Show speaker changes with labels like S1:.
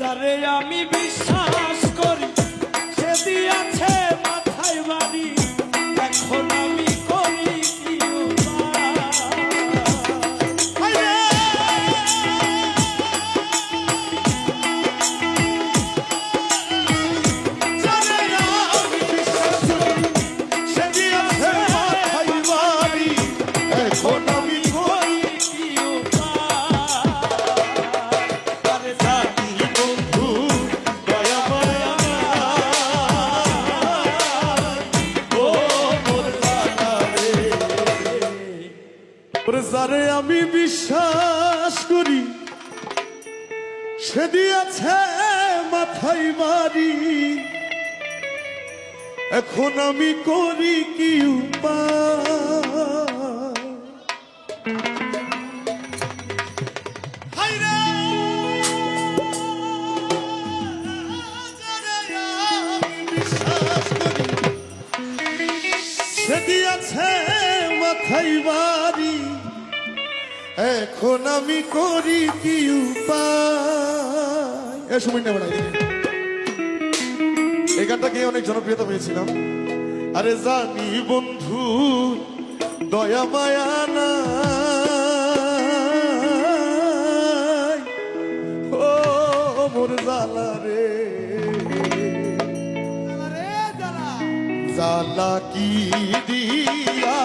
S1: যারে আমি বিশ্বাস আমি
S2: বিশ্বাস করি, সে দিয়েছে মাথায় মারি। এখন আমি করি কি সে দিয়েছে মাথায় বাড়ি এখন আমি করি কি উপায়? এ সময় না বেড়াই এই গানটা গিয়ে অনেক জনপ্রিয়তা পেয়েছিলাম। আরে জানি বন্ধু দয়া মায়া ও মোর জালা রে। জালা কি দিয়া?